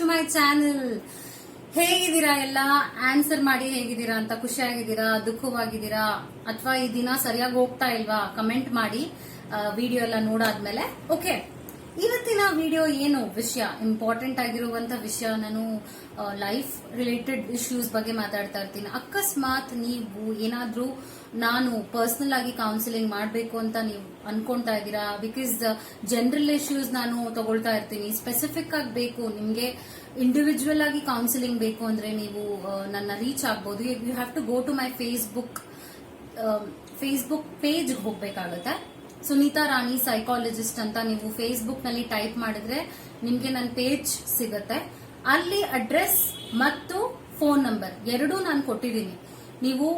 To my channel ಹೇಗಿದ್ದೀರಾ ಎಲ್ಲ answer ಮಾಡಿ ಹೇಗಿದ್ದೀರಾ ಅಂತ ಖುಷಿಯಾಗಿದ್ದೀರಾ, ದುಃಖವಾಗಿದ್ದೀರಾ ಅಥವಾ ಈ ದಿನ ಸರಿಯಾಗಿ ಹೋಗ್ತಾ ಇಲ್ವಾ ಕಮೆಂಟ್ ಮಾಡಿ ವಿಡಿಯೋ ಎಲ್ಲ ನೋಡಾದ್ಮೇಲೆ ಓಕೆ ಇವತ್ತಿನ ವಿಡಿಯೋ ಏನು ವಿಷಯ? ಇಂಪಾರ್ಟೆಂಟ್ ಆಗಿರುವಂತ ವಿಷಯ, ನಾನು ಲೈಫ್ ರಿಲೇಟೆಡ್ ಇಶ್ಯೂಸ್ ಬಗ್ಗೆ ಮಾತಾಡ್ತಾ ಇರ್ತೀನಿ. ಅಕಸ್ಮಾತ್ ನೀವು ಏನಾದ್ರೂ ನಾನು ಪರ್ಸನಲ್ ಆಗಿ ಕೌನ್ಸಿಲಿಂಗ್ ಮಾಡಬೇಕು ಅಂತ ನೀವು ಅನ್ಕೊಂತಾ ಇದ್ದೀರಾ? ಬಿಕಾಸ್ ಜನರಲ್ ಇಶ್ಯೂಸ್ ನಾನು ತಗೊಳ್ತಾ ಇರ್ತೀನಿ. ಸ್ಪೆಸಿಫಿಕ್ ಆಗಿ ಬೇಕು. ನಿಮ್ಗೆ ಇಂಡಿವಿಜುವಲ್ ಆಗಿ ಕೌನ್ಸಿಲಿಂಗ್ ಬೇಕು ಅಂದ್ರೆ ನೀವು ನನ್ನ ರೀಚ್ ಆಗ್ಬೋದು. You have to go to my Facebook Facebook page ಹೋಗ್ಬೇಕಾಗತ್ತೆ. ಸುನೀತಾ ರಾಣಿ ಸೈಕಾಲಜಿಸ್ಟ್ ಅಂತ ನೀವು ಫೇಸ್ಬುಕ್ನಲ್ಲಿ ಟೈಪ್ ಮಾಡಿದ್ರೆ ನಿಮ್ಗೆ ನನ್ನ ಪೇಜ್ ಸಿಗತ್ತೆ. ಅಲ್ಲಿ ಅಡ್ರೆಸ್ ಮತ್ತು ಫೋನ್ ನಂಬರ್ ಎರಡೂ ನಾನು ಕೊಟ್ಟಿದ್ದೀನಿ. ನೀವು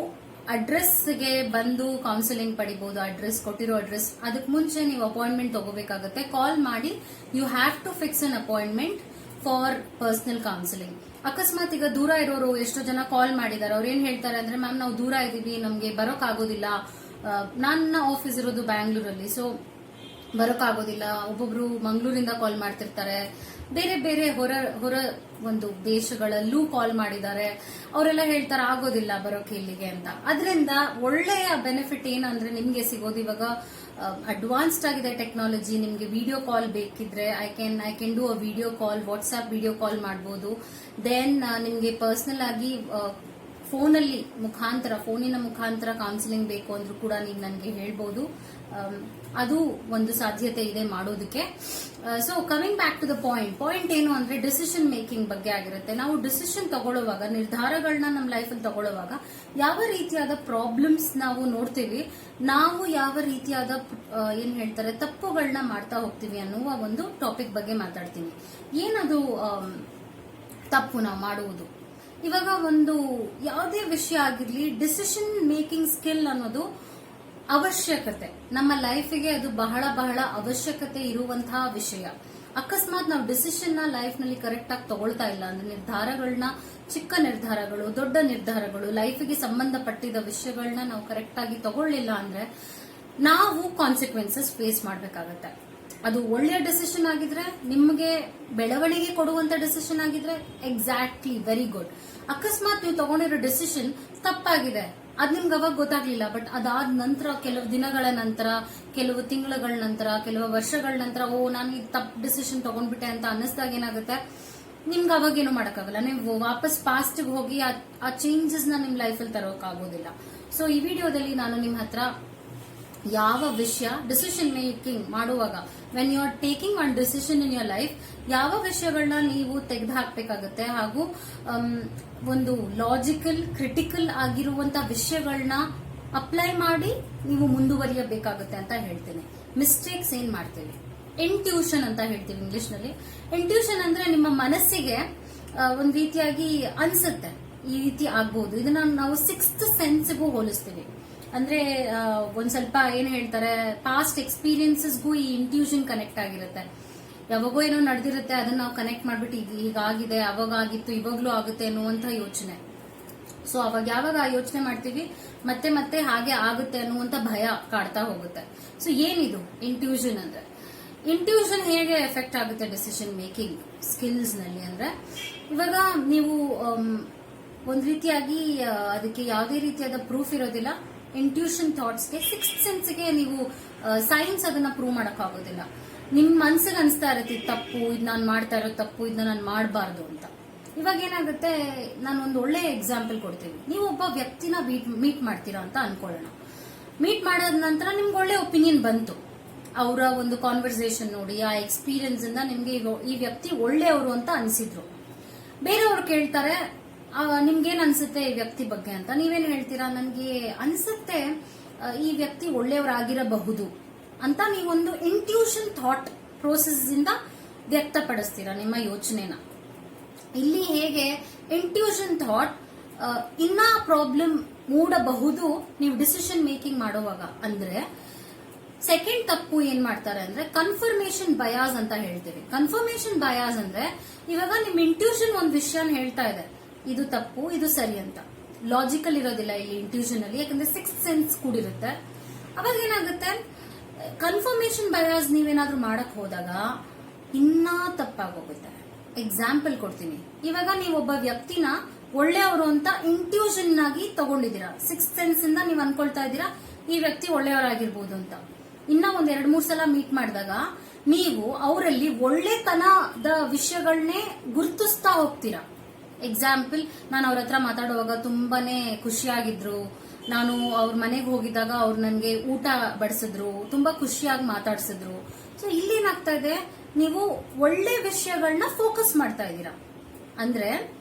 ಅಡ್ರೆಸ್ಗೆ ಬಂದು ಕೌನ್ಸಿಲಿಂಗ್ ಪಡಿಬಹುದು ಅಡ್ರೆಸ್ ಕೊಟ್ಟಿರೋ ಅಡ್ರೆಸ್ ಅದಕ್ಕೆ ಮುಂಚೆ ನೀವು ಅಪಾಯಿಂಟ್ಮೆಂಟ್ ತಗೋಬೇಕಾಗುತ್ತೆ. ಕಾಲ್ ಮಾಡಿ you have to fix an appointment for personal counselling ಅಕಸ್ಮಾತ್ ಈಗ ದೂರ ಇರೋರು ಎಷ್ಟೋ ಜನ ಕಾಲ್ ಮಾಡಿದ್ದಾರೆ ಅವ್ರು ಏನ್ ಹೇಳ್ತಾರೆ ಅಂದ್ರೆ, ಮ್ಯಾಮ್, ನಾವು ದೂರ ಇದೀವಿ, ನಮ್ಗೆ ಬರೋಕ್ ಆಗೋದಿಲ್ಲ ನನ್ನ ಆಫೀಸ್ ಇರೋದು ಬ್ಯಾಂಗ್ಳೂರಲ್ಲಿ ಸೊ ಬರೋಕ್ಕಾಗೋದಿಲ್ಲ ಒಬ್ಬೊಬ್ರು ಮಂಗಳೂರಿಂದ ಕಾಲ್ ಮಾಡ್ತಿರ್ತಾರೆ. ಬೇರೆ ಬೇರೆ ಹೊರ ಹೊರ ಒಂದು ದೇಶಗಳಲ್ಲೂ ಕಾಲ್ ಮಾಡಿದ್ದಾರೆ. ಅವರೆಲ್ಲ ಹೇಳ್ತಾರೆ, ಆಗೋದಿಲ್ಲ, ಬರೋಕೆ ಇಲ್ಲಿಗೆ ಅಂತ. ಅದರಿಂದ ಒಳ್ಳೆಯ ಬೆನಿಫಿಟ್ ಏನಂದ್ರೆ ನಿಮ್ಗೆ ಸಿಗೋದು ಇವಾಗ ಅಡ್ವಾನ್ಸ್ಡ್ ಆಗಿದೆ ಟೆಕ್ನಾಲಜಿ ನಿಮ್ಗೆ ವಿಡಿಯೋ ಕಾಲ್ ಬೇಕಿದ್ರೆ I can I can do a video call WhatsApp video call ಮಾಡ್ಬೋದು. ದೆನ್ ನಿಮ್ಗೆ ಪರ್ಸನಲ್ ಆಗಿ ಫೋನಲ್ಲಿ ಮುಖಾಂತರ, ಫೋನಿನ ಮುಖಾಂತರ ಕೌನ್ಸಿಲಿಂಗ್ ಬೇಕು ಅಂದ್ರೂ ಕೂಡ ನೀವು ನನಗೆ ಹೇಳ್ಬೋದು. ಅದು ಒಂದು ಸಾಧ್ಯತೆ ಇದೆ ಮಾಡೋದಕ್ಕೆ. So coming back to the point point ಏನು ಅಂದ್ರೆ ಡಿಸಿಷನ್ ಮೇಕಿಂಗ್ ಬಗ್ಗೆ ಆಗಿರುತ್ತೆ. ನಾವು ಡಿಸಿಷನ್ ತಗೊಳ್ಳುವಾಗ ನಿರ್ಧಾರಗಳನ್ನ ನಮ್ಮ ಲೈಫಲ್ಲಿ ತಗೊಳ್ಳುವಾಗ ಯಾವ ರೀತಿಯಾದ ಪ್ರಾಬ್ಲಮ್ಸ್ ನಾವು ನೋಡ್ತೀವಿ, ನಾವು ಯಾವ ರೀತಿಯಾದ ಏನ್ ಹೇಳ್ತಾರೆ ತಪ್ಪುಗಳನ್ನ ಮಾಡ್ತಾ ಹೋಗ್ತೀವಿ ಅನ್ನುವ ಒಂದು ಟಾಪಿಕ್ ಬಗ್ಗೆ ಮಾತಾಡ್ತೀನಿ. ಏನದು ತಪ್ಪು ನಾವು ಮಾಡುವುದು? ಇವಾಗ ಒಂದು ಯಾವುದೇ ವಿಷಯ ಆಗಿರ್ಲಿ ಡಿಸಿಷನ್ ಮೇಕಿಂಗ್ ಸ್ಕಿಲ್ ಅನ್ನೋದು ಅವಶ್ಯಕತೆ. ನಮ್ಮ ಲೈಫಿಗೆ ಅದು ಬಹಳ ಬಹಳ ಅವಶ್ಯಕತೆ ಇರುವಂತಹ ವಿಷಯ. ಅಕಸ್ಮಾತ್ ನಾವು ಡಿಸಿಷನ್ನ ಲೈಫ್ನಲ್ಲಿ ಕರೆಕ್ಟ್ ಆಗಿ ತಗೊಳ್ತಾ ಇಲ್ಲ ಅಂದ್ರೆ ನಿರ್ಧಾರಗಳನ್ನ ಚಿಕ್ಕ ನಿರ್ಧಾರಗಳು, ದೊಡ್ಡ ನಿರ್ಧಾರಗಳು ಲೈಫಿಗೆ ಸಂಬಂಧಪಟ್ಟಿದ ವಿಷಯಗಳನ್ನ ನಾವು ಕರೆಕ್ಟ್ ಆಗಿ ತಗೊಳ್ಳಿಲ್ಲ ಅಂದ್ರೆ ನಾವು ಕಾನ್ಸಿಕ್ವೆನ್ಸಸ್ ಫೇಸ್ ಮಾಡಬೇಕಾಗತ್ತೆ. ಅದು ಒಳ್ಳೆಯ ಡಿಸಿಷನ್ ಆಗಿದ್ರೆ ನಿಮಗೆ ಬೆಳವಣಿಗೆ ಕೊಡುವಂತ ಡೆಸಿಷನ್ ಆಗಿದ್ರೆ ಎಕ್ಸಾಕ್ಟ್ಲಿ ವೆರಿ ಗುಡ್ ಅಕಸ್ಮಾತ್ ನೀವು ತಗೊಂಡಿರೋ ಡಿಸಿಷನ್ ತಪ್ಪಾಗಿದೆ. ಅದ್ ನಿಮ್ಗೆ ಅವಾಗ ಗೊತ್ತಾಗ್ಲಿಲ್ಲ ಬಟ್ ಅದಾದ ನಂತರ ಕೆಲವು ದಿನಗಳ ನಂತರ, ಕೆಲವು ತಿಂಗಳ ನಂತರ, ಕೆಲವು ವರ್ಷಗಳ ನಂತರ, ಓ, ನಾನು ಈ ತಪ್ಪು ಡಿಸಿಷನ್ ತಗೊಂಡ್ಬಿಟ್ಟೆ ಅಂತ ಅನ್ನಿಸ್ದಾಗ ಏನಾಗುತ್ತೆ? ನಿಮ್ಗೆ ಅವಾಗ ಏನು ಮಾಡೋಕ್ಕಾಗಲ್ಲ. ನೀವು ವಾಪಸ್ ಪಾಸ್ಟ್ ಹೋಗಿ ಆ- ಚೇಂಜಸ್ನ ನಿಮ್ಮ ಲೈಫಲ್ಲಿ ತರೋಕ್ಕಾಗೋದಿಲ್ಲ. ಸೊ ಈ ವಿಡಿಯೋದಲ್ಲಿ ನಾನು ನಿಮ್ಮ ಹತ್ರ ಯಾವ ವಿಷಯ ಡಿಸಿಷನ್ ಮೇಕಿಂಗ್ ಮಾಡುವಾಗ? When you are taking one decision in your life ಯಾವ ವಿಷಯಗಳನ್ನ ನೀವು ತೆಗೆದು ಹಾಕಬೇಕಾಗುತ್ತೆ ಹಾಗೂ ಒಂದು ಲಾಜಿಕಲ್ ಕ್ರಿಟಿಕಲ್ ಆಗಿರುವಂತ ವಿಷಯಗಳನ್ನ ಅಪ್ಲೈ ಮಾಡಿ ನೀವು ಮುಂದುವರಿಯಬೇಕಾಗುತ್ತೆ ಅಂತ ಹೇಳ್ತೇನೆ. ಮಿಸ್ಟೇಕ್ಸ್ ಏನ್ ಮಾಡ್ತೀವಿ? ಇಂಟ್ಯೂಷನ್ ಅಂತ ಹೇಳ್ತೀವಿ ಇಂಗ್ಲಿಷ್ನಲ್ಲಿ ಇಂಟ್ಯೂಷನ್ ಅಂದ್ರೆ ನಿಮ್ಮ ಮನಸ್ಸಿಗೆ ಒಂದ್ ರೀತಿಯಾಗಿ ಅನ್ಸುತ್ತೆ. ಈ ರೀತಿ ಆಗ್ಬಹುದು ಇದನ್ನ ನಾವು ಸಿಕ್ಸ್ತ್ ಸೆನ್ಸ್ಗೂ ಹೋಲಿಸ್ತೀವಿ. ಅಂದ್ರೆ ಒಂದ್ ಸ್ವಲ್ಪ ಏನ್ ಹೇಳ್ತಾರೆ ಪಾಸ್ಟ್ ಎಕ್ಸ್ಪೀರಿಯನ್ಸಸ್ಗೂ ಈ ಇಂಟ್ಯೂಷನ್ ಕನೆಕ್ಟ್ ಆಗಿರುತ್ತೆ. ಯಾವಾಗೋ ಏನೋ ನಡೆದಿರುತ್ತೆ, ಅದನ್ನ ನಾವು ಕನೆಕ್ಟ್ ಮಾಡ್ಬಿಟ್ಟು ಈಗ ಹೀಗಾಗಿದೆ ಅವಾಗ ಆಗಿತ್ತು, ಇವಾಗ್ಲೂ ಆಗುತ್ತೆ ಅನ್ನುವಂತ ಯೋಚನೆ. ಸೊ ಅವಾಗ ಯಾವಾಗ ಆ ಯೋಚನೆ ಮಾಡ್ತೀವಿ, ಮತ್ತೆ ಮತ್ತೆ ಹಾಗೆ ಆಗುತ್ತೆ ಅನ್ನುವಂತ ಭಯ ಕಾಡ್ತಾ ಹೋಗುತ್ತೆ. ಸೊ ಏನಿದು ಇಂಟ್ಯೂಷನ್ ಅಂದ್ರೆ? ಇಂಟ್ಯೂಷನ್ ಹೇಗೆ ಎಫೆಕ್ಟ್ ಆಗುತ್ತೆ ಡಿಸಿಷನ್ ಮೇಕಿಂಗ್ ಸ್ಕಿಲ್ಸ್ನಲ್ಲಿ ಅಂದ್ರೆ, ಇವಾಗ ನೀವು ಒಂದ್ ರೀತಿಯಾಗಿ ಅದಕ್ಕೆ ಯಾವುದೇ ರೀತಿಯಾದ ಪ್ರೂಫ್ ಇರೋದಿಲ್ಲ. ಇಂಟ್ಯೂಷನ್ ಥಾಟ್ಸ್ಗೆ ಸಿಕ್ಸ್ ಸೆನ್ಸ್ಗೆ ನೀವು ಸೈನ್ಸ್ ಅದನ್ನ ಪ್ರೂವ್ ಮಾಡೋಕ್ಕಾಗೋದಿಲ್ಲ. ನಿಮ್ ಮನ್ಸಿಗೆ ಅನಿಸ್ತಾ ಇರುತ್ತೆ ತಪ್ಪು, ಇದು ನಾನು ಮಾಡ್ತಾ ಇರೋ ತಪ್ಪು ಇದನ್ನ ನಾನು ಮಾಡಬಾರ್ದು ಅಂತ. ಇವಾಗ ಏನಾಗುತ್ತೆ, ನಾನು ಒಂದು ಒಳ್ಳೆ ಎಕ್ಸಾಂಪಲ್ ಕೊಡ್ತೀನಿ. ನೀವು ಒಬ್ಬ ವ್ಯಕ್ತಿನ ಮೀಟ್ ಮಾಡ್ತೀರಾ ಅಂತ ಅನ್ಕೊಳ್ಳೋಣ. ಮೀಟ್ ಮಾಡಿದ ನಂತರ ನಿಮ್ಗೆ ಒಳ್ಳೆ ಒಪಿನಿಯನ್ ಬಂತು. ಅವರ ಒಂದು ಕಾನ್ವರ್ಸೇಷನ್ ನೋಡಿ, ಆ ಎಕ್ಸ್ಪೀರಿಯನ್ಸ್ ಇಂದ ನಿಮ್ಗೆ ಈ ವ್ಯಕ್ತಿ ಒಳ್ಳೆಯವರು ಅಂತ ಅನಿಸಿದ್ರು. ಬೇರೆಯವ್ರು ಕೇಳ್ತಾರೆ ನಿಮ್ಗೇನ್ ಅನ್ಸುತ್ತೆ ಈ ವ್ಯಕ್ತಿ ಬಗ್ಗೆ ಅಂತ? ನೀವೇನ್ ಹೇಳ್ತೀರಾ? ನನ್ಗೆ ಅನ್ಸುತ್ತೆ ಈ ವ್ಯಕ್ತಿ ಒಳ್ಳೆಯವರಾಗಿರಬಹುದು ಅಂತ ನೀವೊಂದು ಇಂಟ್ಯೂಷನ್ ಥಾಟ್ ಪ್ರೋಸೆಸ್ ಇಂದ ವ್ಯಕ್ತಪಡಿಸ್ತೀರಾ ನಿಮ್ಮ ಯೋಚನೆನ? ಇಲ್ಲಿ ಹೇಗೆ ಇಂಟ್ಯೂಷನ್ ಥಾಟ್ ಇನ್ನ ಪ್ರಾಬ್ಲಮ್ ಮೂಡಬಹುದು ನೀವು ಡಿಸಿಷನ್ ಮೇಕಿಂಗ್ ಮಾಡುವಾಗ ಅಂದ್ರೆ ಸೆಕೆಂಡ್ ತಪ್ಪು ಏನ್ ಮಾಡ್ತಾರೆ ಅಂದ್ರೆ ಕನ್ಫರ್ಮೇಶನ್ ಬಯಾಸ್ ಅಂತ ಹೇಳ್ತೀವಿ. ಕನ್ಫರ್ಮೇಶನ್ ಬಯಾಸ್ ಅಂದ್ರೆ, ಇವಾಗ ನಿಮ್ ಇಂಟ್ಯೂಷನ್ ಒಂದ್ ವಿಷಯನ ಹೇಳ್ತಾ ಇದೆ. ಇದು ತಪ್ಪು, ಇದು ಸರಿ ಅಂತ. ಲಾಜಿಕಲ್ ಇರೋದಿಲ್ಲ ಇಲ್ಲಿ ಇಂಟ್ಯೂಷನ್ ಅಲ್ಲಿ, ಯಾಕಂದ್ರೆ ಸಿಕ್ಸ್ ಸೆನ್ಸ್ ಕೂಡಿರುತ್ತೆ. ಅವಾಗ ಏನಾಗುತ್ತೆ? ಕನ್ಫರ್ಮೇಶನ್ ಬಯಾಸ್ ನೀವೇನಾದ್ರೂ ಮಾಡಕ್ ಹೋದಾಗ ಇನ್ನೂ ತಪ್ಪಾಗೋಗುತ್ತೆ. ಎಕ್ಸಾಂಪಲ್ ಕೊಡ್ತೀನಿ. ಇವಾಗ ನೀವು ಒಬ್ಬ ವ್ಯಕ್ತಿನ ಒಳ್ಳೆಯವರು ಅಂತ ಇಂಟ್ಯೂಷನ್ ಆಗಿ ತಗೊಂಡಿದ್ದೀರಾ. ಸಿಕ್ಸ್ ಸೆನ್ಸ್ ಇಂದ ನೀವು ಅನ್ಕೊಳ್ತಾ ಇದ್ದೀರಾ, ಈ ವ್ಯಕ್ತಿ ಒಳ್ಳೆಯವರಾಗಿರ್ಬೋದು ಅಂತ. ಇನ್ನ ಒಂದ್ ಎರಡ್ ಮೂರ್ ಸಲ ಮೀಟ್ ಮಾಡಿದಾಗ ನೀವು ಅವರಲ್ಲಿ ಒಳ್ಳೆತನದ ವಿಷಯಗಳನ್ನೇ ಗುರುತಿಸ್ತಾ ಹೋಗ್ತೀರಾ. ಎಕ್ಸಾಂಪಲ್ ನಾನು ಅವ್ರ ಹತ್ರ ಮಾತಾಡುವಾಗ ತುಂಬಾನೇ ಖುಷಿಯಾಗಿದ್ರು. ನಾನು ಅವ್ರ ಮನೆಗೆ ಹೋಗಿದ್ದಾಗ ಅವ್ರು ನನಗೆ ಊಟ ಬಡಿಸಿದ್ರು ತುಂಬಾ ಖುಷಿಯಾಗಿ ಮಾತಾಡ್ಸಿದ್ರು. ಸೊ ಇಲ್ಲೇನಾಗ್ತಾ ಇದೆ? ನೀವು ಒಳ್ಳೆ ವಿಷಯಗಳನ್ನ ಫೋಕಸ್ ಮಾಡ್ತಾ ಇದ್ದೀರಾ. ಅಂದ್ರೆ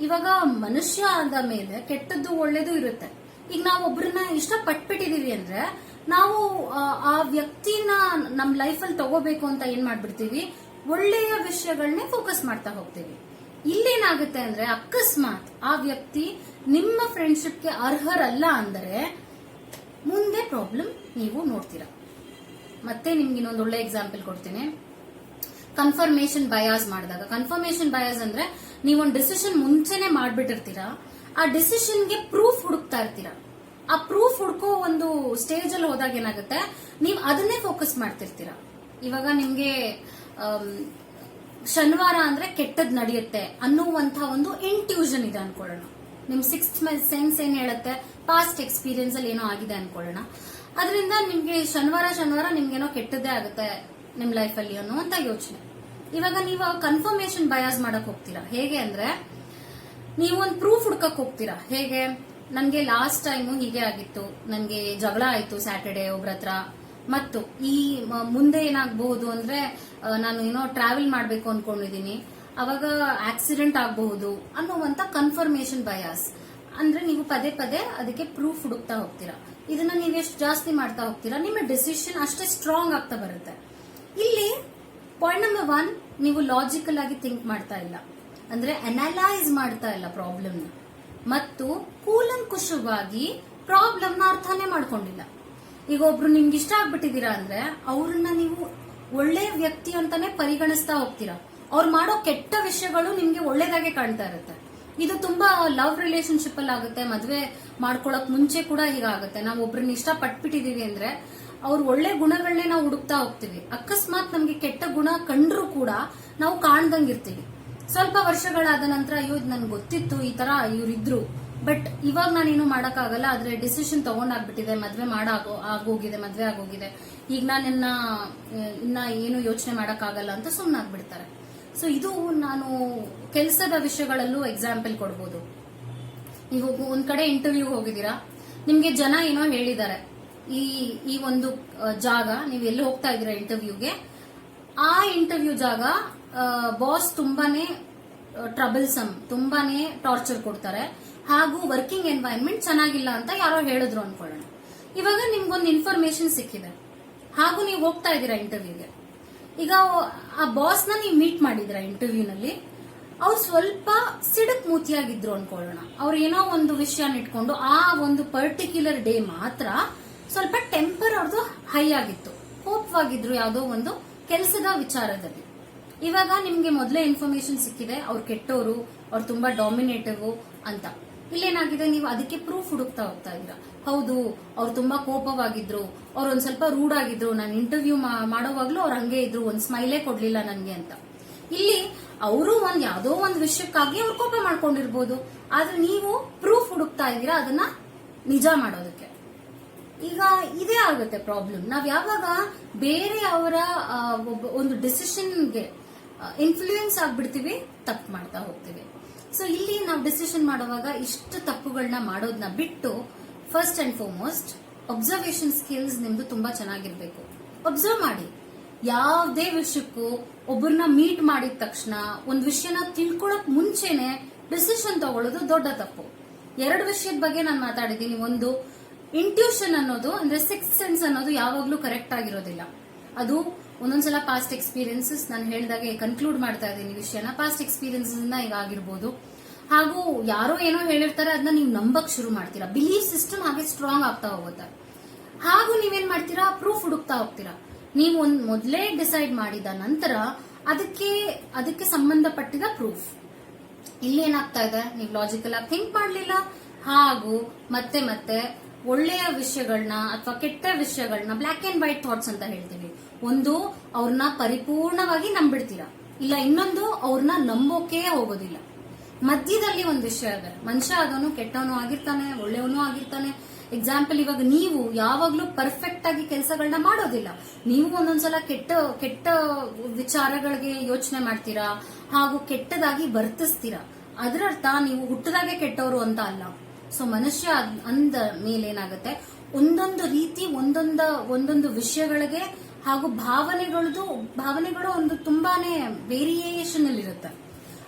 ಇವಾಗ ಮನುಷ್ಯ ಆದ ಮೇಲೆ ಕೆಟ್ಟದ್ದು ಒಳ್ಳೇದು ಇರುತ್ತೆ. ಈಗ ನಾವು ಒಬ್ಬರನ್ನ ಇಷ್ಟ ಪಟ್ಬಿಟ್ಟಿದೀವಿ ಅಂದ್ರೆ ನಾವು ಆ, ಆ ವ್ಯಕ್ತಿನ ನಮ್ ಲೈಫಲ್ಲಿ ತಗೋಬೇಕು ಅಂತ ಏನ್ ಮಾಡ್ಬಿಡ್ತೀವಿ? ಒಳ್ಳೆಯ ವಿಷಯಗಳನ್ನೇ ಫೋಕಸ್ ಮಾಡ್ತಾ ಹೋಗ್ತೀವಿ. ಇಲ್ಲೇನಾಗುತ್ತೆ ಅಂದ್ರೆ ಅಕಸ್ಮಾತ್ ಆ ವ್ಯಕ್ತಿ ನಿಮ್ಮ ಫ್ರೆಂಡ್ಶಿಪ್ಗೆ ಅರ್ಹರಲ್ಲ ಅಂದರೆ ಮುಂದೆ ಪ್ರಾಬ್ಲಮ್ ನೀವು ನೋಡ್ತೀರಾ. ಮತ್ತೆ ನಿಮ್ಗೆ ಇನ್ನೊಂದು ಒಳ್ಳೆ ಎಕ್ಸಾಂಪಲ್ ಕೊಡ್ತೀನಿ. ಕನ್ಫರ್ಮೇಶನ್ ಬಯಾಸ್ ಮಾಡಿದಾಗ. ಕನ್ಫರ್ಮೇಶನ್ ಬಯಾಸ್ ಅಂದ್ರೆ ನೀವೊಂದು ಡಿಸಿಷನ್ ಮುಂಚೆನೆ ಮಾಡ್ಬಿಟ್ಟಿರ್ತೀರಾ. ಆ ಡಿಸಿಷನ್ಗೆ ಪ್ರೂಫ್ ಹುಡುಕ್ತಾ ಇರ್ತೀರಾ. ಆ ಪ್ರೂಫ್ ಹುಡ್ಕೋ ಒಂದು ಸ್ಟೇಜ್ ಅಲ್ಲಿ ಹೋದಾಗ ಏನಾಗುತ್ತೆ? ನೀವು ಅದನ್ನೇ ಫೋಕಸ್ ಮಾಡ್ತಿರ್ತೀರಾ. ಇವಾಗ ನಿಮ್ಗೆ ಶನಿವಾರ ಅಂದ್ರೆ ಕೆಟ್ಟದ್ ನಡೆಯುತ್ತೆ ಅನ್ನುವಂತ ಒಂದು ಇಂಟ್ಯೂಷನ್ ಇದೆ ಅನ್ಕೊಳ್ಳೋಣ. ನಿಮ್ ಸಿಕ್ಸ್ತ್ ಸೆನ್ಸ್ ಏನ್ ಹೇಳುತ್ತೆ? ಪಾಸ್ಟ್ ಎಕ್ಸ್ಪೀರಿಯನ್ಸ್ ಅಲ್ಲಿ ಏನೋ ಆಗಿದೆ ಅನ್ಕೊಳ್ಳೋಣ. ಅದರಿಂದ ನಿಮ್ಗೆ ಶನಿವಾರ ಶನಿವಾರ ನಿಮ್ಗೇನೋ ಕೆಟ್ಟದ್ದೇ ಆಗುತ್ತೆ ನಿಮ್ ಲೈಫ್ ಅಲ್ಲಿ ಅನ್ನುವಂತ ಯೋಚನೆ. ಇವಾಗ ನೀವು ಕನ್ಫರ್ಮೇಶನ್ ಬಯಾಸ್ ಮಾಡಕ್ ಹೋಗ್ತೀರಾ? ಹೇಗೆ ಅಂದ್ರೆ, ನೀವು ಒಂದು ಪ್ರೂಫ್ ಹುಡ್ಕಕ್ ಹೋಗ್ತೀರಾ? ಹೇಗೆ? ನನ್ಗೆ ಲಾಸ್ಟ್ ಟೈಮ್ ಹೀಗೆ ಆಗಿತ್ತು. ನನ್ಗೆ ಜಗಳ ಆಯ್ತು ಸ್ಯಾಟರ್ಡೆ ಒಬ್ರ ಮತ್ತು ಈ ಮುಂದೆ ಏನಾಗಬಹುದು ಅಂದ್ರೆ ನಾನು ಏನೋ ಟ್ರಾವೆಲ್ ಮಾಡಬೇಕು ಅನ್ಕೊಂಡಿದೀನಿ ಅವಾಗ ಆಕ್ಸಿಡೆಂಟ್ ಆಗಬಹುದು ಅನ್ನುವಂತ ಕನ್ಫರ್ಮೇಶನ್ ಬಯಾಸ್ ಅಂದ್ರೆ ನೀವು ಪದೇ ಪದೇ ಅದಕ್ಕೆ ಪ್ರೂಫ್ ಹುಡುಕ್ತಾ ಹೋಗ್ತೀರಾ. ಇದನ್ನ ನೀವು ಎಷ್ಟು ಜಾಸ್ತಿ ಮಾಡ್ತಾ ಹೋಗ್ತೀರಾ, ನಿಮ್ಮ ಡಿಸಿಷನ್ ಅಷ್ಟೇ ಸ್ಟ್ರಾಂಗ್ ಆಗ್ತಾ ಬರುತ್ತೆ. ಇಲ್ಲಿ ಪಾಯಿಂಟ್ ನಂಬರ್ ಒನ್ ನೀವು ಲಾಜಿಕಲ್ ಆಗಿ ಥಿಂಕ್ ಮಾಡ್ತಾ ಇಲ್ಲ. ಅಂದ್ರೆ ಅನಲೈಸ್ ಮಾಡ್ತಾ ಇಲ್ಲ ಪ್ರಾಬ್ಲಮ್ ಮತ್ತು ಕೂಲಂಕುಷವಾಗಿ ಪ್ರಾಬ್ಲಮ್ನ ಅರ್ಥನೇ ಮಾಡ್ಕೊಂಡಿಲ್ಲ. ಈಗ ಒಬ್ರು ನಿಮ್ಗೆ ಇಷ್ಟ ಆಗ್ಬಿಟ್ಟಿದೀರಾ ಅಂದ್ರೆ ಅವ್ರನ್ನ ನೀವು ಒಳ್ಳೆ ವ್ಯಕ್ತಿ ಅಂತಾನೆ ಪರಿಗಣಿಸ್ತಾ ಹೋಗ್ತೀರಾ? ಅವ್ರು ಮಾಡೋ ಕೆಟ್ಟ ವಿಷಯಗಳು ನಿಮ್ಗೆ ಒಳ್ಳೇದಾಗೆ ಕಾಣ್ತಾ ಇರುತ್ತೆ. ಇದು ತುಂಬಾ ಲವ್ ರಿಲೇಶನ್ಶಿಪ್ ಅಲ್ಲಿ ಆಗುತ್ತೆ, ಮದ್ವೆ ಮಾಡ್ಕೊಳಕ್ ಮುಂಚೆ ಕೂಡ ಹೀಗಾಗುತ್ತೆ ನಾವು ಒಬ್ರನ್ನ ಇಷ್ಟ ಪಟ್ಬಿಟ್ಟಿದೀವಿ ಅಂದ್ರೆ ಅವ್ರ ಒಳ್ಳೆ ಗುಣಗಳನ್ನೇ ನಾವು ಹುಡುಕ್ತಾ ಹೋಗ್ತೀವಿ. ಅಕಸ್ಮಾತ್ ನಮ್ಗೆ ಕೆಟ್ಟ ಗುಣ ಕಂಡ್ರು ಕೂಡ ನಾವು ಕಾಣ್ದಂಗಿರ್ತೀವಿ ಸ್ವಲ್ಪ ವರ್ಷಗಳಾದ ನಂತರ, ಅಯ್ಯೋ ನನ್ಗೆ ಗೊತ್ತಿತ್ತು, ಈ ತರ ಇವ್ರಿದ್ರು. ಬಟ್ ಇವಾಗ ನಾನೇನು ಮಾಡಕ್ಕಾಗಲ್ಲ, ಆದ್ರೆ ಡಿಸಿಷನ್ ತಗೊಂಡಾಗ್ಬಿಟ್ಟಿದೆ, ಮದ್ವೆ ಮಾಡಾಗೋ ಆಗೋಗಿದೆ, ಮದ್ವೆ ಆಗೋಗಿದೆ. ಈಗ ನಾನು ಇನ್ನ ಏನು ಯೋಚನೆ ಮಾಡಕ್ಕಾಗಲ್ಲ ಅಂತ ಸುಮ್ಮನಾಗ್ಬಿಡ್ತಾರೆ ಸೊ ಇದು ನಾನು ಕೆಲಸದ ವಿಷಯಗಳಲ್ಲೂ ಎಕ್ಸಾಂಪಲ್ ಕೊಡ್ಬೋದು. ಒಬ್ಬ- ಒಂದ್ ಕಡೆ ಇಂಟರ್ವ್ಯೂ ಹೋಗಿದ್ದೀರಾ? ನಿಮ್ಗೆ ಜನ ಏನೋ ಹೇಳಿದ್ದಾರೆ. ಈ ಈ ಒಂದು ಜಾಗ, ನೀವು ಎಲ್ಲಿ ಹೋಗ್ತಾ ಇದ್ದೀರಾ ಇಂಟರ್ವ್ಯೂಗೆ ಆ ಇಂಟರ್ವ್ಯೂ ಜಾಗ ಬಾಸ್ ತುಂಬಾನೇ ಟ್ರಬಲ್ಸಮ್ ತುಂಬಾನೇ ಟಾರ್ಚರ್ ಕೊಡ್ತಾರೆ. ಹಾಗೂ ವರ್ಕಿಂಗ್ ಎನ್ವೈರನ್ಮೆಂಟ್ ಚೆನ್ನಾಗಿಲ್ಲ ಅಂತ ಯಾರೋ ಹೇಳಿದ್ರು ಅನ್ಕೊಳ್ಳೋಣ. ಇವಾಗ ನಿಮ್ಗೊಂದು ಇನ್ಫಾರ್ಮೇಶನ್ ಸಿಕ್ಕಿದೆ. ಹಾಗೂ ನೀವು ಹೋಗ್ತಾ ಇದ್ದೀರಾ ಇಂಟರ್ವ್ಯೂಗೆ ಈಗ ಆ ಬಾಸ್ನ ನೀವು ಮೀಟ್ ಮಾಡಿದ್ರ ಇಂಟರ್ವ್ಯೂನಲ್ಲಿ ಅವ್ರು ಸ್ವಲ್ಪ ಸಿಡಕ್ ಮೂತಿಯಾಗಿದ್ರು ಅನ್ಕೊಳ್ಳೋಣ. ಅವ್ರು ಏನೋ ಒಂದು ವಿಷಯನ ಇಟ್ಕೊಂಡು ಆ ಒಂದು ಪರ್ಟಿಕ್ಯುಲರ್ ಡೇ ಮಾತ್ರ ಸ್ವಲ್ಪ ಟೆಂಪರ್ ಅವ್ರದ್ದು ಹೈ ಆಗಿತ್ತು. ಕೋಪವಾಗಿದ್ರು ಯಾವುದೋ ಒಂದು ಕೆಲಸದ ವಿಚಾರದಲ್ಲಿ. ಇವಾಗ ನಿಮ್ಗೆ ಮೊದಲೇ ಇನ್ಫಾರ್ಮೇಶನ್ ಸಿಕ್ಕಿದೆ, ಅವ್ರು ಕೆಟ್ಟವರು ಅವ್ರು ತುಂಬಾ ಡಾಮಿನೇಟಿವ್ ಅಂತ. ಇಲ್ಲೇನಾಗಿದೆ? ನೀವು ಅದಕ್ಕೆ ಪ್ರೂಫ್ ಹುಡುಕ್ತಾ ಹೋಗ್ತಾ ಇದ್ದೀರಾ? ಹೌದು, ಅವ್ರು ತುಂಬಾ ಕೋಪವಾಗಿದ್ರು. ಅವ್ರು ಒಂದ್ ಸ್ವಲ್ಪ ರೂಡ್ ಆಗಿದ್ರು. ನಾನು ಇಂಟರ್ವ್ಯೂ ಮಾಡೋವಾಗ್ಲೂ ಅವ್ರು ಹಂಗೆ ಇದ್ರು. ಒಂದ್ ಸ್ಮೈಲೇ ಕೊಡ್ಲಿಲ್ಲ ನನ್ಗೆ ಅಂತ. ಇಲ್ಲಿ ಅವರು ಒಂದ್ ಯಾವ್ದೋ ಒಂದ್ ವಿಷಯಕ್ಕಾಗಿ ಅವ್ರು ಕೋಪ ಮಾಡ್ಕೊಂಡಿರ್ಬೋದು. ಆದ್ರೆ ನೀವು ಪ್ರೂಫ್ ಹುಡುಕ್ತಾ ಇದ್ದೀರಾ ಅದನ್ನ ನಿಜ ಮಾಡೋದಕ್ಕೆ. ಈಗ ಇದೇ ಆಗುತ್ತೆ ಪ್ರಾಬ್ಲಮ್ ನಾವ್ ಯಾವಾಗ ಬೇರೆ ಅವರ ಒಂದು ಡಿಸಿಷನ್ಗೆ ಇನ್ಫ್ಲೂಯೆನ್ಸ್ ಆಗ್ಬಿಡ್ತೀವಿ, ತಪ್ಪು ಮಾಡ್ತಾ ಹೋಗ್ತೀವಿ. ಸೊ ಇಲ್ಲಿ ನಾವು ಡಿಸಿಷನ್ ಮಾಡುವಾಗ ಇಷ್ಟು ತಪ್ಪುಗಳನ್ನ ಮಾಡೋದನ್ನ ಬಿಟ್ಟು first and foremost observation skills ನಿಮ್ದು ತುಂಬಾ ಚೆನ್ನಾಗಿರ್ಬೇಕು. ಅಬ್ಸರ್ವ್ ಮಾಡಿ. ಯಾವುದೇ ವಿಷಯಕ್ಕೂ ಒಬ್ಬರನ್ನ ಮೀಟ್ ಮಾಡಿದ ತಕ್ಷಣ ಒಂದು ವಿಷಯನ ತಿಳ್ಕೊಳಕ್ ಮುಂಚೆನೆ ಡಿಸಿಷನ್ ತಗೊಳ್ಳೋದು ದೊಡ್ಡ ತಪ್ಪು. ಎರಡು ವಿಷಯದ ಬಗ್ಗೆ ನಾನು ಮಾತಾಡಿದ್ದೀನಿ. ಒಂದು ಇಂಟ್ಯೂಷನ್ ಅನ್ನೋದು ಅಂದ್ರೆ ಸಿಕ್ಸ್ ಸೆನ್ಸ್ ಅನ್ನೋದು ಯಾವಾಗ್ಲೂ ಕರೆಕ್ಟ್ ಆಗಿರೋದಿಲ್ಲ. ಅದು ಒಂದೊಂದ್ಸಲ ಪಾಸ್ಟ್ ಎಕ್ಸ್ಪೀರಿಯನ್ಸಸ್ ನಾನು ಹೇಳಿದಾಗೆ ಕನ್ಕ್ಲೂಡ್ ಮಾಡ್ತಾ ಇದ್ದೀನಿ ವಿಷಯನ. ಪಾಸ್ಟ್ ಎಕ್ಸ್ಪೀರಿಯನ್ಸಸ್ ಇಂದ ಈಗ ಆಗಿರ್ಬೋದು. ಹಾಗೂ ಯಾರೋ ಏನೋ ಹೇಳಿರ್ತಾರೆ ಅದನ್ನ ನೀವು ನಂಬಕ್ ಶುರು ಮಾಡ್ತೀರಾ. ಬಿಲೀಫ್ ಸಿಸ್ಟಮ್ ಹಾಗೆ ಸ್ಟ್ರಾಂಗ್ ಆಗ್ತಾ ಹೋಗುತ್ತೆ. ಹಾಗೂ ನೀವೇನ್ ಮಾಡ್ತೀರಾ? ಪ್ರೂಫ್ ಹುಡುಕ್ತಾ ಹೋಗ್ತೀರಾ. ನೀವು ಒಂದ್ ಮೊದಲೇ ಡಿಸೈಡ್ ಮಾಡಿದ ನಂತರ ಅದಕ್ಕೆ ಅದಕ್ಕೆ ಸಂಬಂಧಪಟ್ಟಿದ ಪ್ರೂಫ್ ಇಲ್ಲಿ ಏನಾಗ್ತಾ ಇದೆ? ನೀವು ಲಾಜಿಕಲ್ ಆಗಿ ಥಿಂಕ್ ಮಾಡ್ಲಿಲ್ಲ. ಹಾಗೂ ಮತ್ತೆ ಮತ್ತೆ ಒಳ್ಳೆಯ ವಿಷಯಗಳನ್ನ ಅಥವಾ ಕೆಟ್ಟ ವಿಷಯಗಳನ್ನ ಬ್ಲಾಕ್ ಅಂಡ್ ವೈಟ್ ಥಾಟ್ಸ್ ಅಂತ ಹೇಳ್ತೀವಿ. ಒಂದು ಅವ್ರನ್ನ ಪರಿಪೂರ್ಣವಾಗಿ ನಂಬಿಡ್ತೀರಾ? ಇಲ್ಲ, ಇನ್ನೊಂದು ಅವ್ರನ್ನ ನಂಬೋಕೆ ಹೋಗೋದಿಲ್ಲ. ಮಧ್ಯದಲ್ಲಿ ಒಂದು ವಿಷಯ ಇದೆ. ಮನುಷ್ಯ ಅದನ್ನು ಕೆಟ್ಟವನು ಆಗಿರ್ತಾನೆ, ಒಳ್ಳೆಯವನು ಆಗಿರ್ತಾನೆ. ಎಕ್ಸಾಂಪಲ್ ಇವಾಗ ನೀವು ಯಾವಾಗ್ಲೂ ಪರ್ಫೆಕ್ಟ್ ಆಗಿ ಕೆಲಸಗಳನ್ನ ಮಾಡೋದಿಲ್ಲ. ನೀವು ಒಂದೊಂದ್ಸಲ ಕೆಟ್ಟ ಕೆಟ್ಟ ವಿಚಾರಗಳಿಗೆ ಯೋಚನೆ ಮಾಡ್ತೀರಾ ಹಾಗೂ ಕೆಟ್ಟದಾಗಿ ವರ್ತಿಸ್ತೀರಾ? ಅದರರ್ಥ ನೀವು ಹುಟ್ಟದಾಗೆ ಕೆಟ್ಟವರು ಅಂತ ಅಲ್ಲ. ಸೊ ಮನುಷ್ಯ ಅದ್- ಮೇಲೆ ಏನಾಗುತ್ತೆ? ಒಂದೊಂದು ರೀತಿ, ಒಂದೊಂದ, ಒಂದೊಂದು ವಿಷಯಗಳಿಗೆ ಹಾಗೂ ಭಾವನೆಗಳದು, ಭಾವನೆಗಳು ಒಂದು ತುಂಬಾನೇ ವೇರಿಯೇಷನ್ ಅಲ್ಲಿ ಇರುತ್ತೆ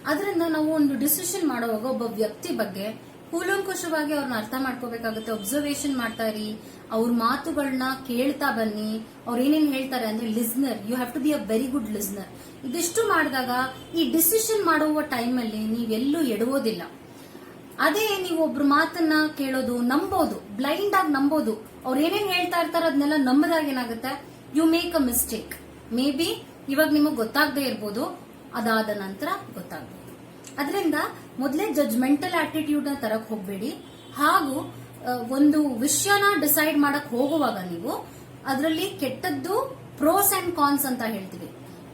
ಅದರಿಂದ ನಾವು ಒಂದು ಡಿಸಿಷನ್ ಮಾಡುವಾಗ ಒಬ್ಬ ವ್ಯಕ್ತಿ ಬಗ್ಗೆ ಕೂಲಂಕುಷವಾಗಿ ಅವ್ರನ್ನ ಅರ್ಥ ಮಾಡ್ಕೋಬೇಕಾಗುತ್ತೆ. ಒಬ್ಸರ್ವೇಷನ್ ಮಾಡ್ತಾ ಇರಿ, ಅವ್ರ ಮಾತುಗಳನ್ನ ಕೇಳ್ತಾ ಬನ್ನಿ. ಅವ್ರು ಏನೇನ್ ಹೇಳ್ತಾರೆ ಅಂದ್ರೆ listener you have to be a very good listener ಇದಿಷ್ಟು ಮಾಡಿದಾಗ ಈ ಡಿಸಿಷನ್ ಮಾಡುವ ಟೈಮಲ್ಲಿ ನೀವೆಲ್ಲೂ ಎಡುವುದಿಲ್ಲ. ಅದೇ ನೀವು ಒಬ್ರು ಮಾತನ್ನ ಕೇಳೋದು, ನಂಬೋದು ಬ್ಲೈಂಡ್ ಆಗಿ ನಂಬೋದು, ಅವ್ರು ಏನೇನ್ ಹೇಳ್ತಾ ಇರ್ತಾರೋ ಅದನ್ನೆಲ್ಲ ನಂಬದಾಗ ಏನಾಗುತ್ತೆ? You make a mistake maybe ಇವಾಗ ನಿಮಗೆ ಗೊತ್ತಾಗದೆ ಇರ್ಬೋದು, ಅದಾದ ನಂತರ ಗೊತ್ತಾಗ್ಬೋದು. ಅದರಿಂದ ಮೊದಲೇ ಜಜ್ಮೆಂಟಲ್ ಆಟಿಟ್ಯೂಡ್ನ ತರಕ್ ಹೋಗ್ಬೇಡಿ. ಹಾಗೂ ಒಂದು ವಿಷಯನ ಡಿಸೈಡ್ ಮಾಡಕ್ ಹೋಗುವಾಗ ನೀವು ಅದರಲ್ಲಿ ಕೆಟ್ಟದ್ದು ಪ್ರೋಸ್ ಅಂಡ್ ಕಾನ್ಸ್ ಅಂತ ಹೇಳ್ತೀವಿ.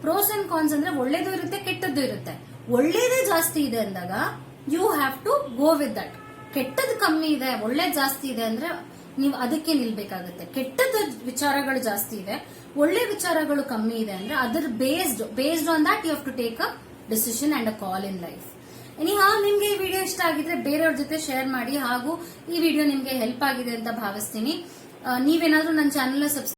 ಪ್ರೋಸ್ ಅಂಡ್ ಕಾನ್ಸ್ ಅಂದ್ರೆ ಒಳ್ಳೇದು ಇರುತ್ತೆ, ಕೆಟ್ಟದ್ದು ಇರುತ್ತೆ. ಒಳ್ಳೇದೇ ಜಾಸ್ತಿ ಇದೆ ಅಂದಾಗ you have to go with that ಕೆಟ್ಟದ್ ಕಮ್ಮಿ ಇದೆ, ಒಳ್ಳೇದ್ ಜಾಸ್ತಿ ಇದೆ ಅಂದ್ರೆ ನೀವು ಅದಕ್ಕೆ ನಿಲ್ಬೇಕಾಗುತ್ತೆ. ಕೆಟ್ಟದ ವಿಚಾರಗಳು ಜಾಸ್ತಿ ಇದೆ, ಒಳ್ಳೆ ವಿಚಾರಗಳು ಕಮ್ಮಿ ಇದೆ ಅಂದ್ರೆ ಅದರ based based on that you have to take a decision and a call in life ಹಾ ನಿಮ್ಗೆ ಈ ವಿಡಿಯೋ ಇಷ್ಟ ಆಗಿದ್ರೆ ಬೇರೆಯವ್ರ ಜೊತೆ ಶೇರ್ ಮಾಡಿ ಹಾಗೂ ಈ ವಿಡಿಯೋ ನಿಮ್ಗೆ ಹೆಲ್ಪ್ ಆಗಿದೆ ಅಂತ ಭಾವಿಸ್ತೀನಿ. ನೀವೇನಾದ್ರೂ ನನ್ನ ಚಾನೆಲ್ ಸಬ್ಸ್ಕ್ರೈಬ್